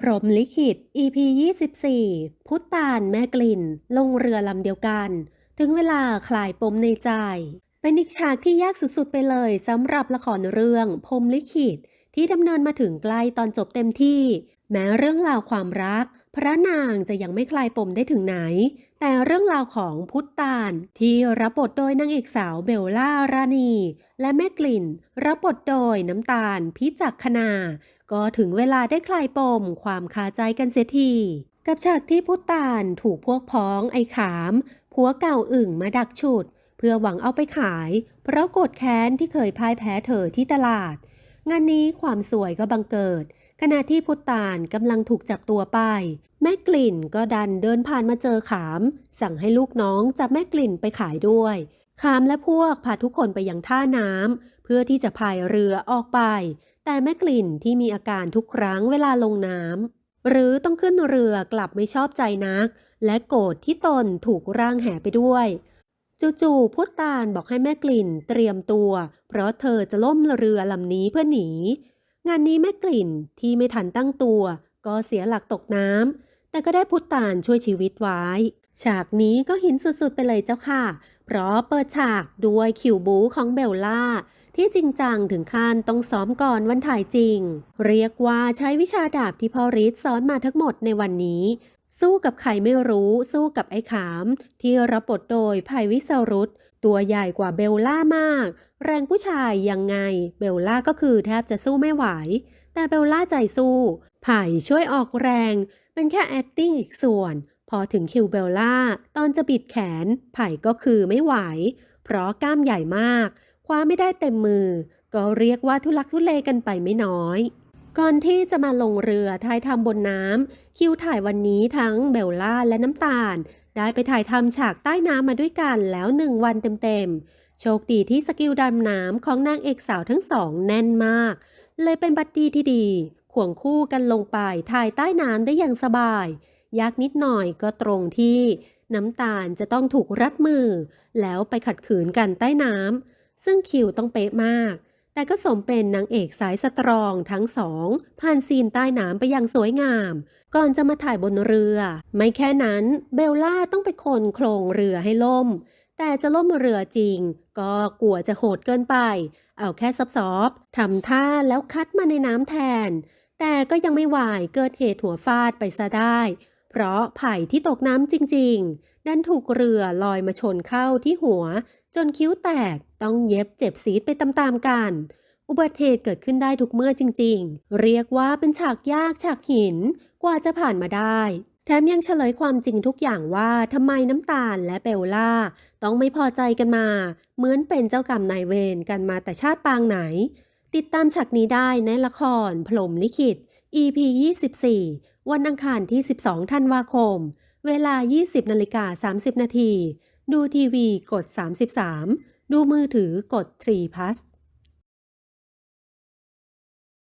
พรมลิขิต EP 24 พุทธตาลแม่กลิ่น ลงเรือลำเดียวกัน ถึงเวลาคลายปมในใจ เป็นอีกฉากที่ยากสุดๆไปเลยสำหรับละครเรื่องพรมลิขิต ที่ดำเนินมาถึงใกล้ตอนจบเต็มที่ แม้เรื่องราวความรัก พระนางจะยังไม่คลายปมได้ถึงไหน แต่เรื่องราวของพุทธตาลที่รับบทโดยนางเอกสาวเบลล่ารานีและแม่กลิ่น รับบทโดยน้ำตาลพิจักคณา ก็ถึงเวลาได้คลายปมความคาใจกันเสียทีกับฉากที่พุตาลถูกพวกพ้องไอ้ขาม ผัวเก่าอึ่งมาดักฉุด เพื่อหวังเอาไปขาย เพราะโกรธแค้นที่เคยพ่ายแพ้เธอที่ตลาด งานนี้ความสวยก็บังเกิด ขณะที่พุตาลกำลังถูกจับตัวไป แม่กลิ่นก็ดันเดินผ่านมาเจอขาม สั่งให้ลูกน้องจับแม่กลิ่นไปขายด้วย ขามและพวกพาทุกคนไปยังท่าน้ำเพื่อที่จะพายเรือออกไป แต่แม่กลิ่นที่มีอาการทุกครั้งเวลาลงน้ำหรือต้องขึ้นเรือกลับไม่ชอบใจนัก และโกรธที่ตนถูกร่างแห่ไปด้วยจู่ๆพุทธตาลบอกให้แม่กลิ่นเตรียมตัว เพราะเธอจะล่มเรือลำนี้เพื่อหนี งานนี้แม่กลิ่นที่ไม่ทันตั้งตัว ก็เสียหลักตกน้ำแต่ก็ได้พุทธตาลช่วยชีวิตไว้ ฉากนี้ก็หินสุดๆไปเลยเจ้าค่ะ เพราะเปิดฉากด้วยคิวบูของเบลล่า ที่จริงจังถึงขั้นต้องซ้อมก่อนวันถ่ายจริง เรียกว่าใช้วิชาดาบที่พ่อฤทธิ์สอนมาทั้งหมดในวันนี้ สู้กับใครไม่รู้สู้กับไอ้ขาม ที่รับบทโดยภัยวิสรุตตัวใหญ่กว่าเบลล่ามาก แรงผู้ชายยังไง เบลล่าก็คือแทบจะสู้ไม่ไหว แต่เบลล่าใจสู้ไผ่ช่วยออกแรง เป็นแค่ acting อีกส่วน พอถึงคิวเบลล่า ตอนจะบิดแขน ไผ่ก็คือไม่ไหว เพราะกล้ามใหญ่มาก ว้าไม่ได้เต็มมือ ก็เรียกว่าทุลักทุเลกันไปไม่น้อย ก่อนที่จะมาลงเรือถ่ายทำบนน้ำคิวถ่ายวันนี้ทั้งเบลล่าและน้ำตาล ได้ไปถ่ายทำฉากใต้น้ำมาด้วยกันแล้วหนึ่งวันเต็มๆ โชคดีที่สกิลดำน้ำของนางเอกสาวทั้งสองแน่นมาก เลยเป็นบัดดีที่ดีข่วงคู่กันลงไปถ่ายใต้น้ำได้อย่างสบาย ยากนิดหน่อยก็ตรงที่ น้ำตาลจะต้องถูกรัดมือ แล้วไปขัดขืนกันใต้น้ำ ซึ่งคิวต้องเป๊ะมาก แต่ก็สมเป็นนางเอกสายสตรองทั้งสอง ผ่านซีนใต้น้ำไปอย่างสวยงาม ก่อนจะมาถ่ายบนเรือ ไม่แค่นั้นเบลล่าต้องไปคนโครงเรือให้ล่ม แต่จะล่มเรือจริง ก็กลัวจะโหดเกินไป เอาแค่ซอบๆทำท่าแล้วคัดมาในน้ำแทน แต่ก็ยังไม่ไหวเกิดเหตุหัวฟาดไปซะได้ เพราะไผ่ที่ตกน้ำจริง ๆดันถูกเรือลอยมาชนเข้าที่หัว จนคิ้วแตกต้องเย็บเจ็บซีดไปตามๆกัน อุบัติเหตุเกิดขึ้นได้ทุกเมื่อจริงๆ เรียกว่าเป็นฉากยากฉากหินกว่าจะผ่านมาได้ แถมยังเฉลยความจริงทุกอย่างว่าทำไมน้ำตาลและเบลล่า ต้องไม่พอใจกันมา เหมือนเป็นเจ้ากรรมนายเวรกันมาแต่ชาติปางไหน ติดตามฉากนี้ได้ในละครพรมลิขิต EP 24 วันอังคารที่ 12 ธันวาคม เวลา 20นาฬิกา30 นาที ดูทีวีกด 33 ดูมือถือกด3 plus